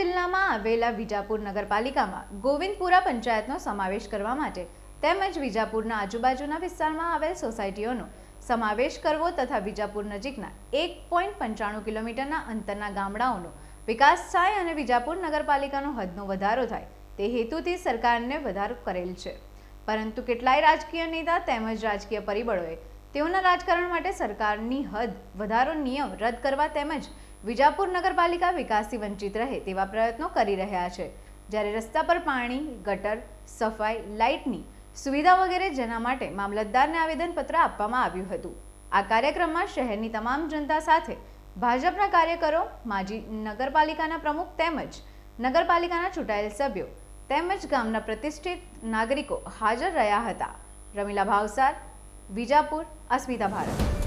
આવેલા વિજાપુર નગરપાલિકામાં ગોવિંદપુરા પંચાયતનો સમાવેશ કરવા માટે તેમજ વિજાપુરના આજુબાજુના વિસ્તારમાં આવેલ સોસાયટીઓનો સમાવેશ કરવો તથા વિજાપુર નજીકના એક પોઈન્ટ પંચાણું કિલોમીટરના અંતરના ગામડાઓનો વિકાસ થાય અને વિજાપુર નગરપાલિકાનો હદનો વધારો થાય તે હેતુથી સરકારને વધારો કરેલ છે. પરંતુ કેટલાય રાજકીય નેતા તેમજ રાજકીય પરિબળોએ તેઓના રાજકારણ માટે સરકારની હદ, વધારો નિયમ રદ કરવા તેમજ વિજાપુર નગરપાલિકા વિકાસથી વંચિત રહે તેવા પ્રયત્નો કરી રહ્યા છે. જ્યારે રસ્તા પર પાણી, ગટર, સફાઈ, લાઇટની સુવિધા વગેરે જેના માટે મામલતદારને આવેદનપત્ર આપવામાં આવ્યું હતું. આ કાર્યક્રમમાં શહેરની તમામ જનતા સાથે ભાજપના કાર્યકરો, માજી નગરપાલિકાના પ્રમુખ તેમજ નગરપાલિકાના ચૂંટાયેલ સભ્યો તેમજ ગામના પ્રતિષ્ઠિત નાગરિકો હાજર રહ્યા હતા. રમીલા ભાવસાર વિજાપુર અસ્મિતા ભારત.